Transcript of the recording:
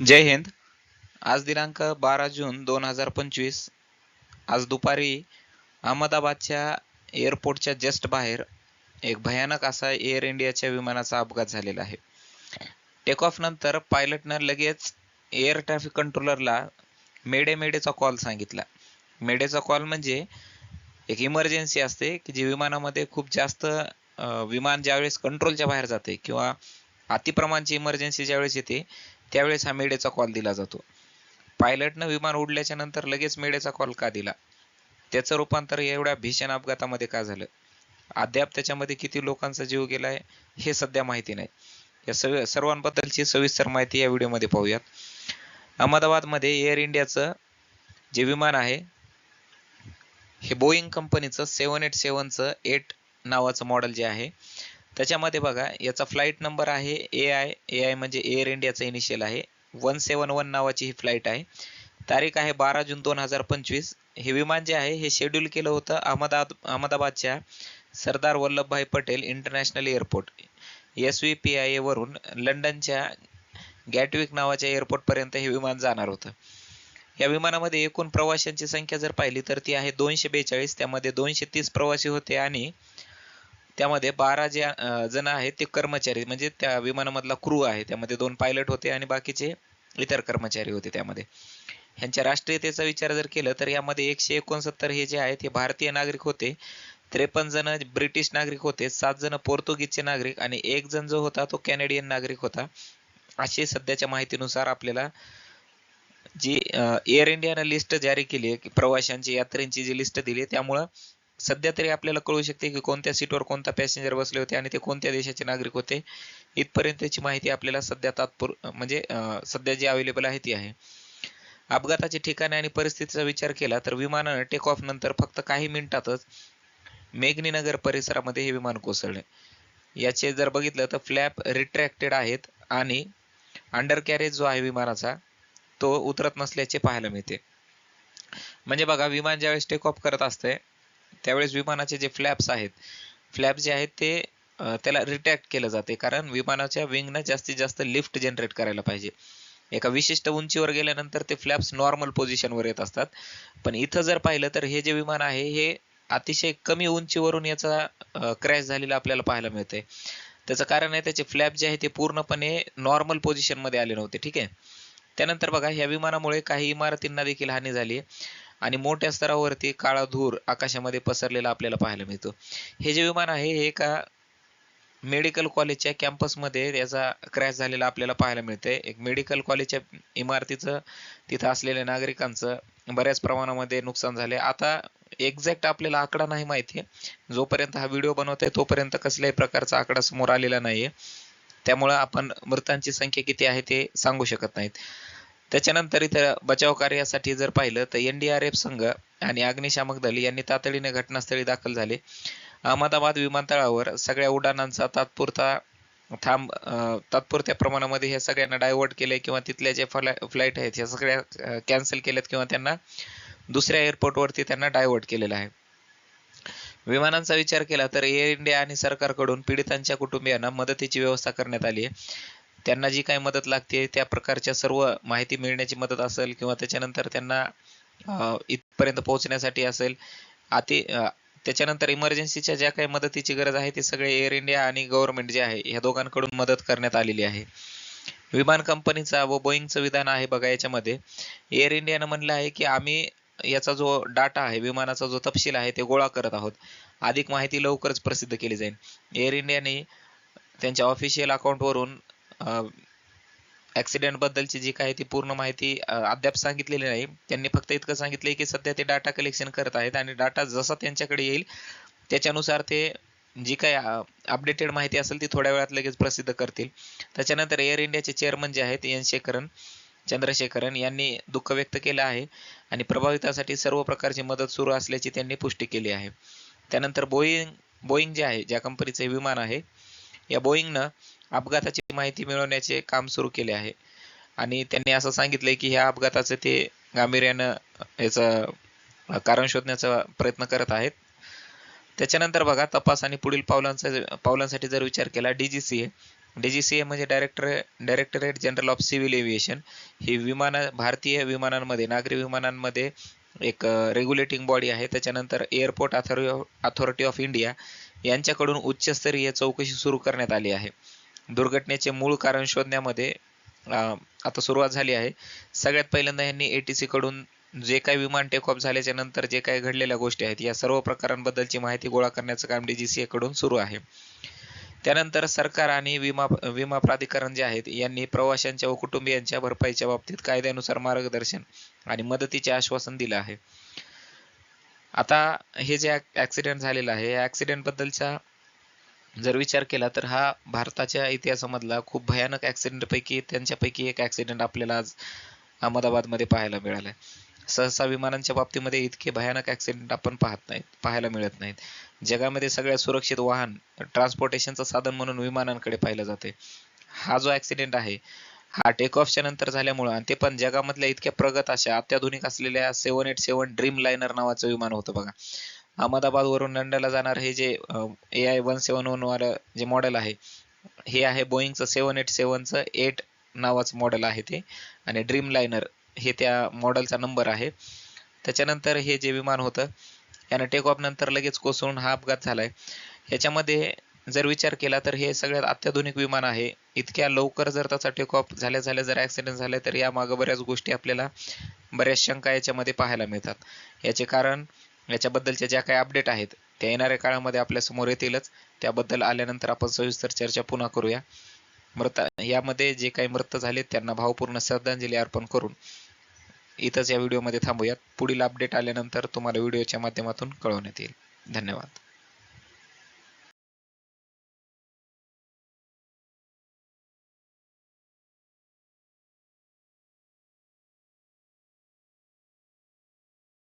जय हिंद. आज दिनांक बारा जून दोन हजार पंचवीस. आज दुपारी अहमदाबादच्या एअरपोर्टच्या जस्ट बाहेर एक भयानक असा एअर इंडियाच्या विमानाचा अपघात झालेला आहे. टेक ऑफ नंतर पायलटनं लगेच एअर ट्रॅफिक कंट्रोलरला मेडे मेडेचा कॉल सांगितला. मेडेचा कॉल म्हणजे एक इमर्जन्सी असते की जी विमानामध्ये खूप जास्त विमान ज्यावेळेस कंट्रोलच्या बाहेर जाते किंवा अतिप्रमाणची इमर्जन्सी ज्यावेळेस येते त्यावेळेस हा मेडेचा कॉल दिला जातो. पायलटनं विमान उडल्याच्या नंतर लगेच मेडेचा कॉल का दिला? त्याचं रूपांतर एवढ्या भीषण अपघातामध्ये का झालं? अद्याप त्याच्यामध्ये किती लोकांचा जीव गेलाय हे सध्या माहिती नाही. या सगळ्या सर्वांबद्दलची सविस्तर माहिती या व्हिडिओमध्ये पाहूयात. अहमदाबादमध्ये एअर इंडियाचं जे विमान आहे हे बोईंग कंपनीचं सेवन एट सेवनचं एट नावाचं मॉडेल जे आहे त्याच्यामध्ये बघा याचा फ्लाईट नंबर आहे ए आय ए आय म्हणजे एअर इंडियाचं इनिशियल आहे. वन सेवन वन नावाची ही फ्लाईट आहे. तारीख आहे बारा जून दोन हजार पंचवीस. हे विमान जे आहे हे शेड्यूल केलं होतं Ahmedabad अहमदाबादच्या Sardar Vallabhbhai Patel international airport S V P I वरून लंडनच्या गॅटविक नावाच्या एअरपोर्टपर्यंत हे विमान जाणार होतं. या विमानामध्ये एकूण प्रवाशांची संख्या जर पाहिली तर ती आहे दोनशे बेचाळीस. त्यामध्ये दोनशे तीस प्रवासी होते आणि त्यामध्ये बारा जे जण आहेत ते कर्मचारी म्हणजे त्या विमानामधला क्रू आहे. त्यामध्ये दोन पायलट होते आणि बाकीचे इतर कर्मचारी होते त्यामध्ये. ह्यांच्या राष्ट्रीयतेचा विचार जर केलं तर यामध्ये एकशे एकोणसत्तर हे जे आहेत हे भारतीय नागरिक होते. त्रेपन्न जण ब्रिटिश नागरिक होते सात जण पोर्तुगीजचे नागरिक आणि एक जण जो होता तो कॅनेडियन नागरिक होता. अशी सध्याच्या माहितीनुसार आपल्याला जी एअर इंडियानं लिस्ट जारी केली आहे की प्रवाशांची यात्रेंची जी लिस्ट दिली त्यामुळं सध्या तरी आपल्याला कळू शकते की कोणत्या सीटवर कोणता पॅसेंजर बसले होते आणि ते कोणत्या देशाचे नागरिक होते. इथपर्यंतची माहिती आपल्याला सध्या तात्पुर म्हणजे सध्या जी अवेलेबल आहे ती आहे. अपघाताचे ठिकाणे आणि परिस्थितीचा विचार केला तर विमानानं टेक ऑफ नंतर फक्त काही मिनिटातच मेघनीनगर परिसरामध्ये हे विमान कोसळले. याचे जर बघितलं तर फ्लॅप रिट्रॅक्टेड आहेत आणि अंडर कॅरेज जो आहे विमानाचा तो उतरत नसल्याचे पाहायला मिळते. म्हणजे बघा विमान ज्यावेळेस टेक ऑफ करत असते त्यावेळेस विमानाचे जे फ्लॅप्स आहेत फ्लॅप जे आहेत ते त्याला रिटॅक्ट केलं जाते. कारण विमानाच्या विंगनं जास्तीत जास्त लिफ्ट जनरेट करायला पाहिजे. एका विशिष्ट उंचीवर गेल्यानंतर ते फ्लॅप्स नॉर्मल पोझिशनवर येत असतात. पण इथं जर पाहिलं तर हे जे विमान आहे हे अतिशय कमी उंचीवरून याचा क्रॅश झालेला आपल्याला पाहायला मिळतंय त्याचं कारण आहे त्याचे फ्लॅप जे आहे ते पूर्णपणे नॉर्मल पोझिशनमध्ये आले नव्हते. ठीक आहे? त्यानंतर बघा ह्या विमानामुळे काही इमारतींना देखील हानी झाली आणि मोठ्या स्तरावरती काळा धूर आकाशामध्ये पसरलेला आपल्याला पाहायला मिळतो. हे जे विमान आहे हे एका मेडिकल कॉलेजच्या कॅम्पसमध्ये याचा क्रॅश झालेला आपल्याला पाहायला मिळतंय. एक मेडिकल कॉलेजच्या इमारतीचं तिथं असलेल्या नागरिकांचं बऱ्याच प्रमाणामध्ये नुकसान झाले आता एक्झॅक्ट आपल्याला आकडा नाही माहिती जोपर्यंत हा व्हिडिओ बनवतोय तोपर्यंत कसल्याही प्रकारचा आकडा समोर आलेला नाहीये. त्यामुळं आपण मृतांची संख्या किती आहे ते सांगू शकत नाहीत. त्याच्यानंतर इथं बचाव कार्यासाठी जर पाहिलं तर एनडीआरएफ संघ आणि अग्निशामक दल यांनी तातडीने घटनास्थळी दाखल झाले. अहमदाबाद विमानतळावर सगळ्या उड्डाणांचा तात्पुरता थांब तात्पुरत्या प्रमाणामध्ये हे सगळ्यांना डायव्हर्ट केले किंवा तिथल्या जे फ्लाईट आहेत ह्या सगळ्या कॅन्सल केल्यात किंवा त्यांना दुसऱ्या एअरपोर्टवरती त्यांना डायव्हर्ट केलेलं आहे. विमानांचा विचार केला तर एअर इंडिया आणि सरकारकडून पीडितांच्या कुटुंबियांना मदतीची व्यवस्था करण्यात आली आहे. त्यांना जी काही मदत लागते त्या प्रकारच्या सर्व माहिती मिळण्याची मदत असेल किंवा त्याच्यानंतर त्यांना इथपर्यंत पोहोचण्यासाठी असेल अति त्याच्यानंतर इमर्जन्सीच्या ज्या काही मदतीची गरज आहे ती सगळे एअर इंडिया आणि गव्हर्नमेंट जे आहे ह्या दोघांकडून मदत करण्यात आलेली आहे. विमान कंपनीचा व बोईंगचं विधान आहे बघा याच्यामध्ये. एअर इंडियानं म्हणलं आहे की आम्ही याचा जो डाटा आहे विमानाचा जो तपशील आहे ते गोळा करत आहोत. अधिक माहिती लवकरच प्रसिद्ध केली जाईल. एअर इंडियाने त्यांच्या ऑफिशियल अकाउंटवरून ऍक्सिडेंट बद्दलची जी काही ती पूर्ण माहिती अद्याप सांगितलेली नाही. त्यांनी फक्त इतकं सांगितलंय की सध्या ते डाटा कलेक्शन करत आहेत आणि डाटा जसा त्यांच्याकडे येईल त्याच्यानुसार ते जी काही अपडेटेड माहिती असेल ती थोड्या वेळात लगेच प्रसिद्ध करतील. त्याच्यानंतर एअर इंडियाचे चेअरमन जे आहेत एन शेखरन चंद्रशेखरन यांनी दुःख व्यक्त केलं आहे आणि प्रभावितांसाठी सर्व प्रकारची मदत सुरू असल्याची त्यांनी पुष्टी केली आहे. त्यानंतर बोईंग बोईंग जे आहे ज्या कंपनीचे विमान आहे या बोईंगनं अपघाताची माहिती मिळवण्याचे काम सुरू केले आहे. आणि त्यांनी असं सांगितलंय की ह्या अपघाताचं ते गांभीर्यानं याचं कारण शोधण्याचा प्रयत्न करत आहेत. त्याच्यानंतर बघा तपास आणि पुढील पावलांचा पावलांसाठी जर विचार केला डीजीसीए डीजीसीए म्हणजे director directorate general of civil aviation ही विमान भारतीय विमानांमध्ये नागरी विमानांमध्ये एक रेग्युलेटिंग बॉडी आहे. त्याच्यानंतर एअरपोर्ट अथॉरि अथॉरिटी ऑफ इंडिया यांच्याकडून उच्चस्तरीय चौकशी सुरू करण्यात आली आहे. दुर्घटनेचे मूळ कारण शोधण्यामध्ये आता सुरुवात झाली आहे. सगळ्यात पहिल्यांदा यांनी एटीसी कडून जे काही विमान टेकऑफ झाल्याच्यानंतर जे काही घडलेल्या गोष्टी आहेत या सर्व प्रकारांबद्दलची माहिती गोळा करण्याचं काम डीजीसीए कडून सुरू आहे. त्यानंतर सरकार आणि विमा विमा प्राधिकरण जे आहेत यांनी प्रवाशांच्या व कुटुंबियांच्या भरपाईच्या बाबतीत कायद्यानुसार मार्गदर्शन आणि मदतीचे आश्वासन दिलं आहे. आता हे जे ऍक्सिडेंट झालेलं आहे या ऍक्सिडेंट बद्दलचा जर विचार केला तर हा भारताच्या इतिहासामधला खूप भयानक ॲक्सिडेंटपैकी त्यांच्यापैकी एक ॲक्सिडेंट आपल्याला आज अहमदाबादमध्ये पाहायला मिळालाय. सहसा विमानांच्या बाबतीमध्ये इतके भयानक ॲक्सिडेंट आपण पाहत नाहीत पाहायला मिळत नाहीत. जगामध्ये सगळ्यात सुरक्षित वाहन ट्रान्सपोर्टेशनचं साधन म्हणून विमानांकडे पाहिलं जाते. हा जो ॲक्सिडेंट आहे हा टेक ऑफच्या नंतर झाल्यामुळं आणि ते पण जगामधल्या इतक्या प्रगत अशा अत्याधुनिक असलेल्या seven eight seven dream liner नावाचं विमान होतं बघा. अहमदाबाद वरून लंडनला जाणार हे जे A I one seven one वालं जे मॉडेल आहे हे आहे बोईंगचं सेवन एट सेवनचं एट नावाचं मॉडेल आहे ते. आणि ड्रीम लायनर हे त्या मॉडेलचा नंबर आहे. त्याच्यानंतर हे जे विमान होतं यानं टेक ऑफ नंतर लगेच कोसळून हा अपघात झालाय. ह्याच्यामध्ये जर विचार केला तर हे सगळ्यात अत्याधुनिक विमान आहे. इतक्या लवकर जर त्याचा टेक ऑफ झाल्या झाल्या जर ऍक्सिडेंट झाले तर यामागं बऱ्याच गोष्टी आपल्याला बऱ्याच शंका याच्यामध्ये पाहायला मिळतात. याचे कारण याच्याबद्दलच्या ज्या काही अपडेट आहेत त्या येणाऱ्या काळामध्ये आपल्यासमोर येतीलच. त्याबद्दल आल्यानंतर आपण सविस्तर चर्चा पुन्हा करूया. मृत यामध्ये जे काही मृत झाले त्यांना भावपूर्ण श्रद्धांजली अर्पण करून इथंच या व्हिडिओमध्ये थांबूयात. पुढील अपडेट आल्यानंतर तुम्हाला व्हिडिओच्या माध्यमातून कळवण्यात येईल. धन्यवाद.